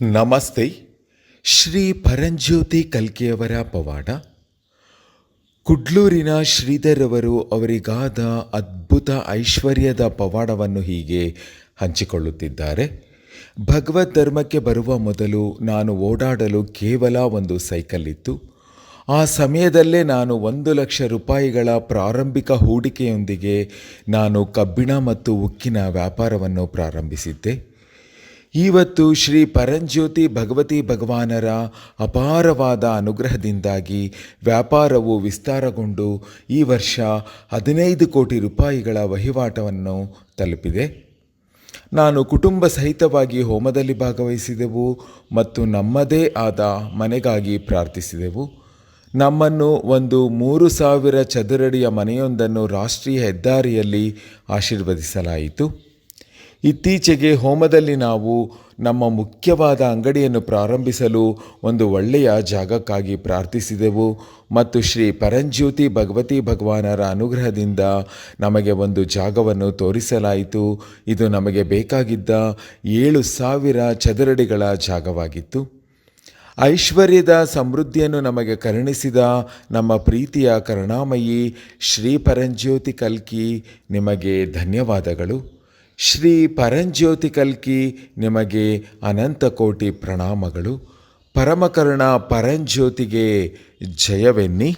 ನಮಸ್ತೆ. ಶ್ರೀ ಪರಂಜ್ಯೋತಿ ಕಲ್ಕಿಯವರ ಪವಾಡ. ಕುಡ್ಲೂರಿನ ಶ್ರೀಧರ್ ಅವರು ಅವರಿಗಾದ ಅದ್ಭುತ ಐಶ್ವರ್ಯದ ಪವಾಡವನ್ನು ಹೀಗೆ ಹಂಚಿಕೊಳ್ಳುತ್ತಿದ್ದಾರೆ. ಭಗವದ್ ಧರ್ಮಕ್ಕೆ ಬರುವ ಮೊದಲು ನಾನು ಓಡಾಡಲು ಕೇವಲ ಒಂದು ಸೈಕಲ್ ಇತ್ತು. ಆ ಸಮಯದಲ್ಲೇ ನಾನು ಒಂದು ಲಕ್ಷ ರೂಪಾಯಿಗಳ ಪ್ರಾರಂಭಿಕ ಹೂಡಿಕೆಯೊಂದಿಗೆ ನಾನು ಕಬ್ಬಿಣ ಮತ್ತು ಉಕ್ಕಿನ ವ್ಯಾಪಾರವನ್ನು ಪ್ರಾರಂಭಿಸಿದ್ದೆ. ಇವತ್ತು ಶ್ರೀ ಪರಂಜ್ಯೋತಿ ಭಗವತಿ ಭಗವಾನರ ಅಪಾರವಾದ ಅನುಗ್ರಹದಿಂದಾಗಿ ವ್ಯಾಪಾರವು ವಿಸ್ತಾರಗೊಂಡು ಈ ವರ್ಷ ಹದಿನೈದು ಕೋಟಿ ರೂಪಾಯಿಗಳ ವಹಿವಾಟವನ್ನು ತಲುಪಿದೆ. ನಾನು ಕುಟುಂಬ ಸಹಿತವಾಗಿ ಹೋಮದಲ್ಲಿ ಭಾಗವಹಿಸಿದೆವು ಮತ್ತು ನಮ್ಮದೇ ಆದ ಮನೆಗಾಗಿ ಪ್ರಾರ್ಥಿಸಿದೆವು. ನಮ್ಮನ್ನು ಒಂದು ಮೂರು ಸಾವಿರ ಚದುರಡಿಯ ಮನೆಯೊಂದನ್ನು ರಾಷ್ಟ್ರೀಯ ಹೆದ್ದಾರಿಯಲ್ಲಿ ಆಶೀರ್ವದಿಸಲಾಯಿತು. ಇತ್ತೀಚೆಗೆ ಹೋಮದಲ್ಲಿ ನಾವು ನಮ್ಮ ಮುಖ್ಯವಾದ ಅಂಗಡಿಯನ್ನು ಪ್ರಾರಂಭಿಸಲು ಒಂದು ಒಳ್ಳೆಯ ಜಾಗಕ್ಕಾಗಿ ಪ್ರಾರ್ಥಿಸಿದೆವು ಮತ್ತು ಶ್ರೀ ಪರಂಜ್ಯೋತಿ ಭಗವತಿ ಭಗವಾನರ ಅನುಗ್ರಹದಿಂದ ನಮಗೆ ಒಂದು ಜಾಗವನ್ನು ತೋರಿಸಲಾಯಿತು. ಇದು ನಮಗೆ ಬೇಕಾಗಿದ್ದ ಏಳು ಸಾವಿರ ಚದರಡಿಗಳ ಜಾಗವಾಗಿತ್ತು. ಐಶ್ವರ್ಯದ ಸಮೃದ್ಧಿಯನ್ನು ನಮಗೆ ಕರುಣಿಸಿದ ನಮ್ಮ ಪ್ರೀತಿಯ ಕರುಣಾಮಯಿ ಶ್ರೀ ಪರಂಜ್ಯೋತಿ ಕಲ್ಕಿ, ನಿಮಗೆ ಧನ್ಯವಾದಗಳು. ಶ್ರೀ ಪರಂಜ್ಯೋತಿ ಕಲ್ಕಿ ನಿಮಗೆ ಅನಂತ ಕೋಟಿ ಪ್ರಣಾಮಗಳು. ಪರಮಕರ್ಣ ಪರಂಜ್ಯೋತಿಗೆ ಜಯವೆನ್ನಿ.